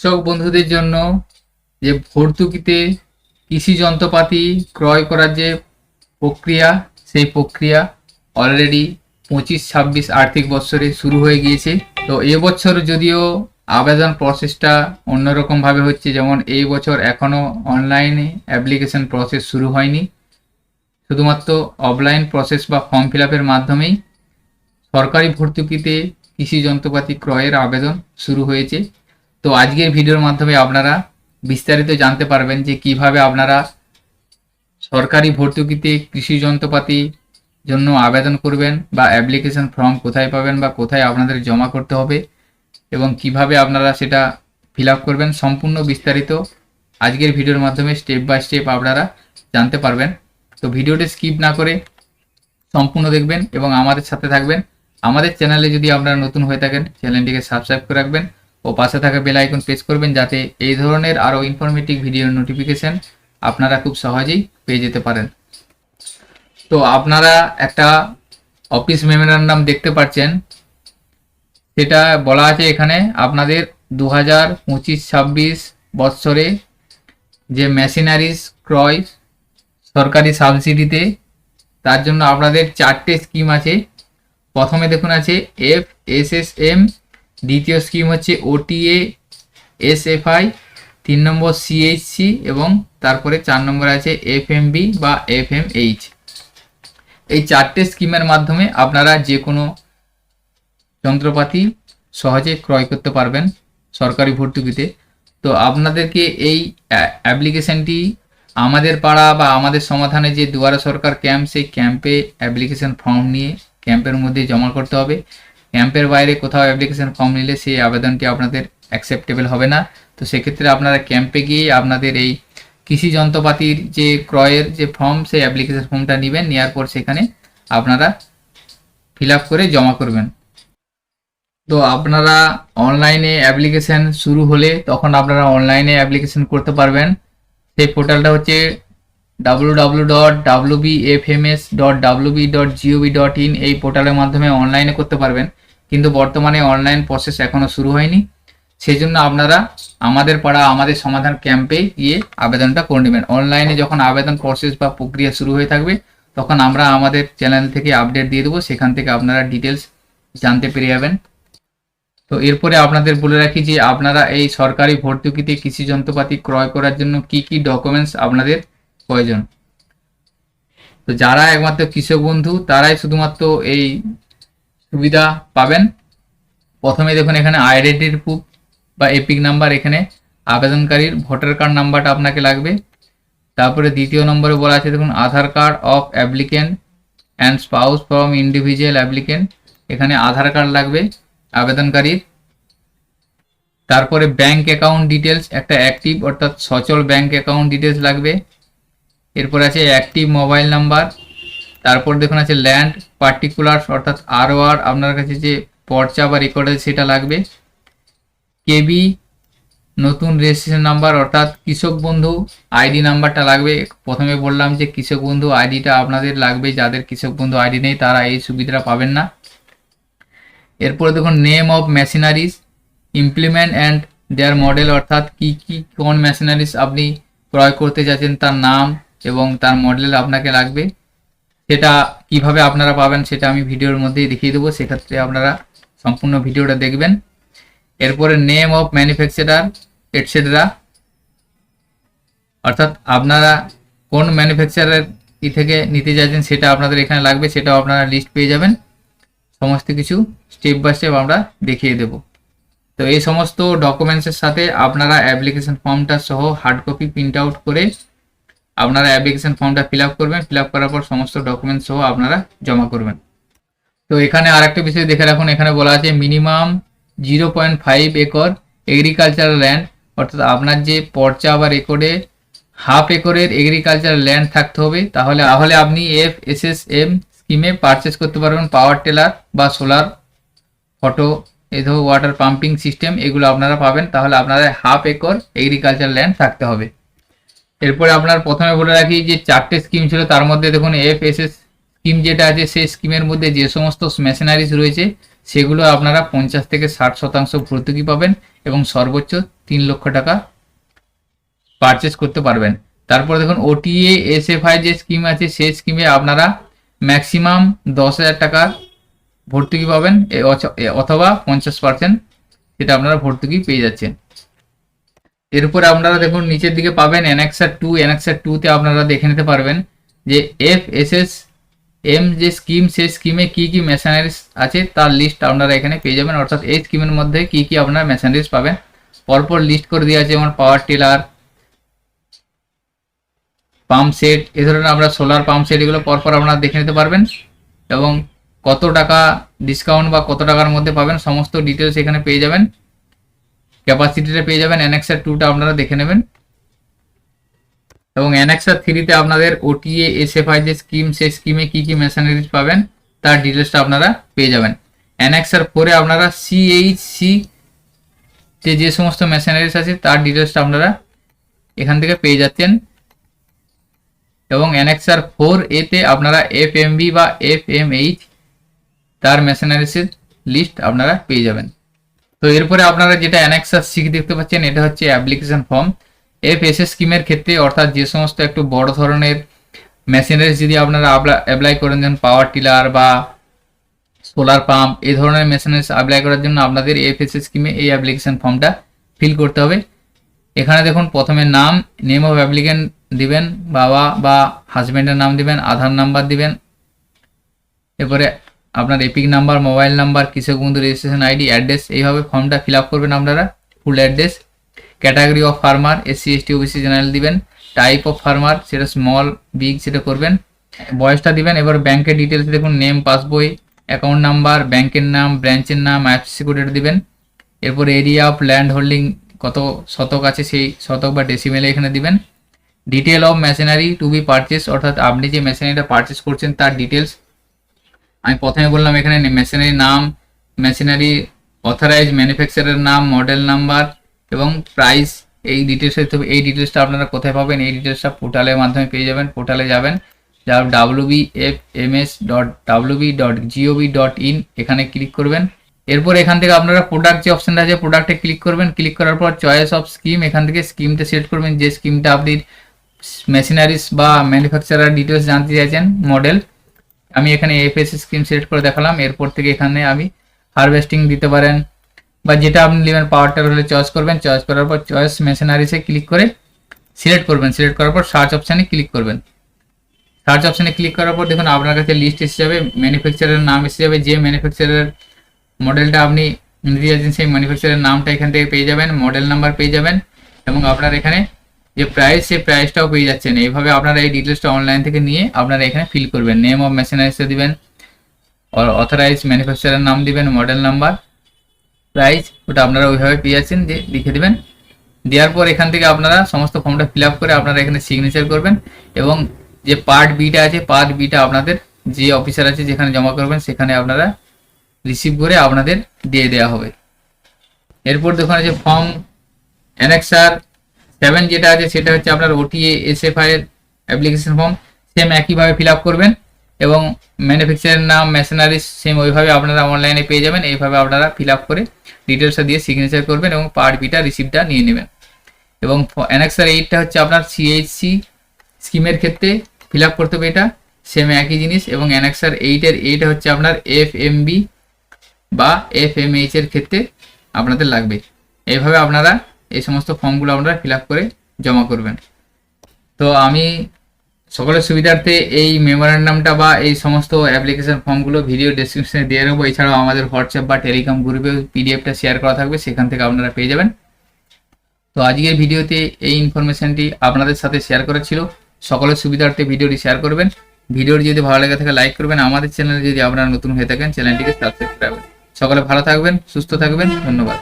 কৃষক বন্ধুদের জন্য যে ভর্তুকিতে কৃষি যন্ত্রপাতি ক্রয় করার যে প্রক্রিয়া, সেই প্রক্রিয়া অলরেডি পঁচিশ, ছাব্বিশ আর্থিক বছরে শুরু হয়ে গিয়েছে। তো এবছর যদিও আবেদন প্রসেসটা অন্যরকমভাবে হচ্ছে, যেমন এই বছর এখনও অনলাইনে অ্যাপ্লিকেশন প্রসেস শুরু হয়নি। শুধুমাত্র অফলাইন প্রসেস বা ফর্ম ফিল মাধ্যমেই সরকারি ভর্তুকিতে কৃষি যন্ত্রপাতি ক্রয়ের আবেদন শুরু হয়েছে। তো আজকের ভিডিওর মাধ্যমে আপনারা বিস্তারিত জানতে পারবেন যে কীভাবে আপনারা সরকারি ভর্তুকিতে কৃষি যন্ত্রপাতি জন্য আবেদন করবেন বা অ্যাপ্লিকেশন ফর্ম কোথায় পাবেন বা কোথায় আপনাদের জমা করতে হবে এবং কীভাবে আপনারা সেটা ফিল করবেন সম্পূর্ণ বিস্তারিত আজকের ভিডিওর মাধ্যমে স্টেপ বাই স্টেপ আপনারা জানতে পারবেন। তো ভিডিওটি স্কিপ না করে সম্পূর্ণ দেখবেন এবং আমাদের সাথে থাকবেন। আমাদের চ্যানেলে যদি আপনারা নতুন হয়ে থাকেন চ্যানেলটিকে সাবস্ক্রাইব করে রাখবেন। ও পাশে থাকা বেল আইকন প্রেস করবেন যাতে এই ধরনের আরও ইনফরমেটিভ ভিডিওর নোটিফিকেশন আপনারা খুব সহজেই পেয়ে যেতে পারেন। তো আপনারা একটা অফিস মেমোরান্ডাম দেখতে পাচ্ছেন। সেটা বলা আছে এখানে আপনাদের দু হাজার পঁচিশ ছাব্বিশ বৎসরে যে মেশিনারিজ ক্রয় সরকারি সাবসিডিতে তার জন্য আপনাদের চারটে স্কিম আছে। প্রথমে দেখুন আছে এফ এস এস এম দ্বিতীয় স্কিম হচ্ছে ওটিএ এস এফ আই তিন নম্বর সিএইচসি এবং তারপরে চার নম্বর আছে এফ এম বি বা এফ এম এইচ এই চারটে স্কিমের মাধ্যমে আপনারা যে কোনো যন্ত্রপাতি সহজে ক্রয় করতে পারবেন সরকারি ভর্তুকিতে। তো আপনাদেরকে এই অ্যাপ্লিকেশনটি আমাদের পাড়া বা আমাদের সমাধানে যে দুয়ারে সরকার ক্যাম্প, সেই ক্যাম্পে অ্যাপ্লিকেশন ফর্ম নিয়ে ক্যাম্পের মধ্যে জমা করতে হবে। ক্যাম্পের বাইরে কোথাও অ্যাপ্লিকেশন ফর্ম নিলে সেই আবেদনটি আপনাদের অ্যাকসেপ্টেবল হবে না। তো সেক্ষেত্রে আপনারা ক্যাম্পে গিয়ে আপনাদের এই কৃষি যন্ত্রপাতির যে ক্রয়ের যে ফর্ম সেই অ্যাপ্লিকেশন ফর্মটা নেবেন নেওয়ার পর সেখানে আপনারা ফিল করে জমা করবেন। তো আপনারা অনলাইনে অ্যাপ্লিকেশন শুরু হলে তখন আপনারা অনলাইনে অ্যাপ্লিকেশন করতে পারবেন। সেই পোর্টালটা হচ্ছে ইন এই পোর্টালের মাধ্যমে অনলাইনে করতে পারবেন। কিন্তু বর্তমানে অনলাইন প্রসেস এখনও শুরু হয়নি। সেই জন্য আপনারা আমাদের পাড়া, আমাদের সমাধান ক্যাম্পে গিয়ে আবেদনটা করে নেবেন। অনলাইনে যখন আবেদন প্রসেস বা প্রক্রিয়া শুরু হয়ে থাকবে, তখন আমরা আমাদের চ্যানেল থেকে আপডেট দিয়ে দেবো। সেখান থেকে আপনারা ডিটেলস জানতে পেরে যাবেন। তো এরপরে আপনাদের বলে রাখি যে, আপনারা এই সরকারি ভর্তুকিতে কৃষি যন্ত্রপাতি ক্রয় করার জন্য কি কি ডকুমেন্টস আপনাদের প্রয়োজন তো যারা একমাত্র কৃষক বন্ধু, তারাই শুধুমাত্র এই সুবিধা পাবেন। প্রথমে দেখুন এখানে আইডেন্টি প্রুফ বা এপিক নাম্বার এখানে, আবেদনকারীর ভোটার কার্ড নাম্বারটা আপনাকে লাগবে। তারপরে দ্বিতীয় নম্বরে বলা আছে, দেখুন, Aadhaar card of applicant and spouse from individual applicant এখানে আধার কার্ড লাগবে আবেদনকারীর। তারপরে ব্যাংক অ্যাকাউন্ট ডিটেলস একটা অ্যাক্টিভ অর্থাৎ সচল ব্যাংক অ্যাকাউন্ট ডিটেলস লাগবে। এরপর আছে অ্যাক্টিভ মোবাইল নাম্বার তারপর দেখুন আছে ল্যান্ড পার্টিকুলার অর্থাৎ আরও আর আপনার কাছে যে পর্চা বা রেকর্ড আছে সেটা লাগবে। কেবি নতুন রেজিস্ট্রেশন নাম্বার অর্থাৎ কৃষক বন্ধু আইডি নাম্বারটা লাগবে। প্রথমে বললাম যে কৃষক বন্ধু আইডিটা আপনাদের লাগবে, যাদের কৃষক বন্ধু আইডি নেই তারা এই সুবিধাটা পাবেন না। এরপরে দেখুন name of machineries implement and their model অর্থাৎ কি কি, কোন মেশিনারিজ আপনি ক্রয় করতে চাচ্ছেন তার নাম এবং তার মডেল আপনাকে লাগবে। সেটা কীভাবে আপনারা পাবেন সেটা আমি ভিডিওর মধ্যেই দেখিয়ে দেবো। সেক্ষেত্রে আপনারা সম্পূর্ণ ভিডিওটা দেখবেন। এরপরে নেম অফ ম্যানুফ্যাকচারার এটসেট্রা অর্থাৎ আপনারা কোন ম্যানুফ্যাকচারার ই থেকে নিতে চাইছেন সেটা আপনাদের এখানে লাগবে, সেটাও আপনারা লিস্ট পেয়ে যাবেন। সমস্ত কিছু স্টেপ বাই স্টেপ আমরা দেখিয়ে দেব। তো এই সমস্ত ডকুমেন্টসের সাথে আপনারা অ্যাপ্লিকেশন ফর্মটা সহ হার্ড কপি প্রিন্ট আউট করে আপনারা অ্যাপ্লিকেশন ফর্মটা ফিল করবেন ফিল করার পর সমস্ত ডকুমেন্টস সহ আপনারা জমা করবেন। তো এখানে আরেকটা বিষয় দেখে রাখুন, এখানে বলা আছে minimum zero point five acre agricultural land অর্থাৎ আপনার যে পর্চা বা রেকর্ডে হাফ একরের এগ্রিকালচারাল ল্যান্ড থাকতে হবে, তাহলে তাহলে আপনি এফ এস এস এম স্কিমে পারচেস করতে পারবেন পাওয়ার টেলার বা সোলার ফটো এই ওয়াটার পাম্পিং সিস্টেম এগুলো আপনারা পাবেন, তাহলে আপনারা হাফ একর এগ্রিকালচার ল্যান্ড থাকতে হবে। এরপরে আপনার প্রথমে বলে রাখি যে চারটে স্কিম ছিল, তার মধ্যে দেখুন এফ এস এস স্কিম যেটা আছে, সেই স্কিমের মধ্যে যে সমস্ত মেশিনারিজ রয়েছে, সেগুলো আপনারা পঞ্চাশ থেকে ষাট শতাংশ ভর্তুকি পাবেন এবং সর্বোচ্চ তিন লক্ষ টাকা পারচেস করতে পারবেন। তারপর দেখুন ওটিএ এসএফআই যে স্কিম আছে, সেই স্কিমে আপনারা ম্যাক্সিমাম দশ হাজার টাকা ভর্তুকি পাবেন অথবা পঞ্চাশ পার্সেন্ট সেটা আপনারা ভর্তুকি পেয়ে যাচ্ছেন। এরপরে আপনারা দেখুন, নিচের দিকে পাবেন অ্যানেক্সার টু অ্যানেক্সার টুতে আপনারা দেখে নিতে পারবেন যে এফ এস এস এম যে স্কিম সেই স্কিমে কি কি মেশিনারিজ আছে তার লিস্ট আপনারা এখানে পেয়ে যাবেন। অর্থাৎ এই স্কিমের মধ্যে কি কি আপনারা মেশিনারিজ পাবেন। পরপর লিস্ট করে দেওয়া আছে যেমন পাওয়ার টিলার পাম্প সেট এ ধরনের আমরা সোলার পাম্প সেট এগুলো পরপর আপনারা দেখে নিতে পারবেন। এবং কত টাকা ডিসকাউন্ট বা কত টাকার মধ্যে পাবেন, সমস্ত ডিটেলস এখানে পেয়ে যাবেন। ক্যাপাসিটিটা পেয়ে যাবেন অ্যানেক্সার টুটা আপনারা দেখে নেবেন। এবং অ্যানেক্সার থ্রিতে আপনাদের ওটিএ এসএফআই যে স্কিম সেই স্কিমে কি কি মেশিনারিজ পাবেন, তার ডিটেলসটা আপনারা পেয়ে যাবেন। অ্যানেক্সার ফোরে আপনারা সিএইচসি যে যে সমস্ত মেশিনারিজ আছে, তার ডিটেলসটা আপনারা এখান থেকে পেয়ে যাচ্ছেন। এবং অ্যানেক্সার ফোর এতে আপনারা এফ বা এফ তার মেশিনারিজের লিস্ট আপনারা পেয়ে যাবেন। তো এরপরে আপনারা যেটা অ্যানেক্সার সিক্স দেখতে পাচ্ছেন, এটা হচ্ছে অ্যাপ্লিকেশন ফর্ম এফ এস স্কিমের ক্ষেত্রে অর্থাৎ যে সমস্ত একটু বড় ধরনের মেশিনারিজ যদি আপনারা অ্যাপ্লাই করেন, যেমন পাওয়ার টিলার বা সোলার পাম্প এই ধরনের মেশিনারিজ অ্যাপ্লাই করার জন্য আপনাদের এফ এস স্কিমে এই অ্যাপ্লিকেশন ফর্মটা ফিল করতে হবে। এখানে দেখুন, প্রথমে নাম নেম অফ অ্যাপ্লিকেন্ট দিবেন, বাবা বা হাজব্যান্ডের নাম দিবেন, আধার নাম্বার দিবেন। এরপরে আপনার এপিক নাম্বার মোবাইল নাম্বার কৃষক বন্ধু রেজিস্ট্রেশন আইডি অ্যাড্রেস এইভাবে ফর্মটা ফিল আপ করবেন আপনারা full address category of farmer SC ST OBC general দিবেন টাইপ অফ ফার্মার সেটা স্মল বিগ সেটা করবেন, বয়সটা দিবেন, এবার ব্যাংকের ডিটেলস দেখুন নেম পাসবই অ্যাকাউন্ট নাম্বার ব্যাংকের নাম ব্রাঞ্চের নাম আইএফসি কোড এটা দিবেন, এরপর এরিয়া অফ ল্যান্ড হোল্ডিং কত শতক আছে সেই শতক বা ডেসিমেলে এখানে দিবেন detail of machinery to be purchase অর্থাৎ আপনি যে মেশিনারিটা পারচেস করছেন তার ডিটেলস আমি প্রথমে বললাম এখানে মেশিনারি নাম মেশিনারি অথরাইজ ম্যানুফ্যাকচারের নাম মডেল নাম্বার এবং প্রাইস এই ডিটেলস এই ডিটেলসটা আপনারা কোথায় পাবেন? এই ডিটেলসটা পোর্টালের মাধ্যমে পেয়ে যাবেন পোর্টালে যাবেন যা W B F M S dot W B dot gov dot in এখানে ক্লিক করবেন। এরপর এখান থেকে আপনারা প্রোডাক্ট যে অপশনটা আছে প্রোডাক্টে ক্লিক করবেন ক্লিক করার পর চয়েস অফ স্কিম এখান থেকে স্কিমটা সিলেক্ট করবেন। যে স্কিমটা আপনি মেশিনারিস বা ম্যানুফ্যাকচারার ডিটেলস জানতে চাইছেন মডেল আমি এখানে এফএস স্কিম সিলেক্ট করে দেখালাম। এরপর থেকে এখানে আমি হারভেস্টিং দিতে পারেন বা যেটা আপনি নেবেন পাওয়ার পাওয়ারটা হলে চয়েস করবেন। চয়েস করার পর চয়েস মেশিনারিসে ক্লিক করে সিলেক্ট করবেন। সিলেক্ট করার পর সার্চ অপশানে ক্লিক করবেন। সার্চ অপশানে ক্লিক করার পর দেখুন, আপনার কাছে লিস্ট এসে যাবে ম্যানুফ্যাকচারের নাম এসে যাবে। যে ম্যানুফ্যাকচারের মডেলটা আপনি নিতে যাচ্ছেন সেই ম্যানুফ্যাকচারের নামটা এখান থেকে পেয়ে যাবেন মডেল নাম্বার পেয়ে যাবেন এবং আপনার এখানে যে প্রাইস সেই প্রাইসটাও পেয়ে যাচ্ছেন। এইভাবে আপনারা এই ডিটেলসটা অনলাইন থেকে নিয়ে আপনারা এখানে ফিল করবেন। নেম অফ মেশিনারিসে দিবেন অথরাইজ ম্যানুফ্যাকচারের নাম দিবেন মডেল নাম্বার প্রাইস ওটা আপনারা ওইভাবে পেয়ে যাচ্ছেন যে লিখে দেবেন। দেওয়ার পর এখান থেকে আপনারা সমস্ত ফর্মটা ফিল করে আপনারা এখানে সিগনেচার করবেন, এবং যে পার্ট বিটা আছে পার্ট বিটা আপনাদের যে অফিসার আছে যেখানে জমা করবেন, সেখানে আপনারা রিসিভ করে আপনাদের দিয়ে দেওয়া হবে। এরপর দেখুন আছে ফর্ম অ্যানেক্সার সেভেন যেটা আছে সেটা হচ্ছে আপনার ওটিএ এসএফআই এর অ্যাপ্লিকেশন ফর্ম সেম একইভাবে ফিল করবেন এবং ম্যানুফ্যাকচারের নাম মেশিনারিজ সেম ওইভাবে আপনারা অনলাইনে পেয়ে যাবেন, এইভাবে আপনারা ফিল করে ডিটেলসটা দিয়ে সিগনেচার করবেন এবং পার্ট বিটা রিসিপ্টটা নিয়ে নেবেন। এবং অ্যানেক্সার এইটটা হচ্ছে আপনার সিএইচসি স্কিমের ক্ষেত্রে ফিল করতে হবে এটা সেম একই জিনিস এবং অ্যানেক্সার এইটের এইটা হচ্ছে আপনার এফ বা এফ এর ক্ষেত্রে আপনাদের লাগবে। এইভাবে আপনারা এই সমস্ত ফর্মগুলো আপনারা ফিল করে জমা করবেন। তো আমি সকলের সুবিধার্থে এই মেমোরান্ডামটা বা এই সমস্ত অ্যাপ্লিকেশন ফর্মগুলো ভিডিও ডেসক্রিপশনে দিয়ে রাখব এছাড়াও আমাদের হোয়াটসঅ্যাপ বা টেলিগ্রাম গ্রুপে পিডিএফটা শেয়ার করা থাকবে, সেখান থেকে আপনারা পেয়ে যাবেন। তো আজকের ভিডিওতে এই ইনফরমেশনটি আপনাদের সাথে শেয়ার করা ছিল। সকলের সুবিধার্থে ভিডিওটি শেয়ার করবেন। ভিডিওটি যদি ভালো লেগে থাকে লাইক করবেন। আমাদের চ্যানেলে যদি আপনারা নতুন হয়ে থাকেন চ্যানেলটিকে সাবস্ক্রাইব করবেন। সকলে ভালো থাকবেন, সুস্থ থাকবেন। ধন্যবাদ।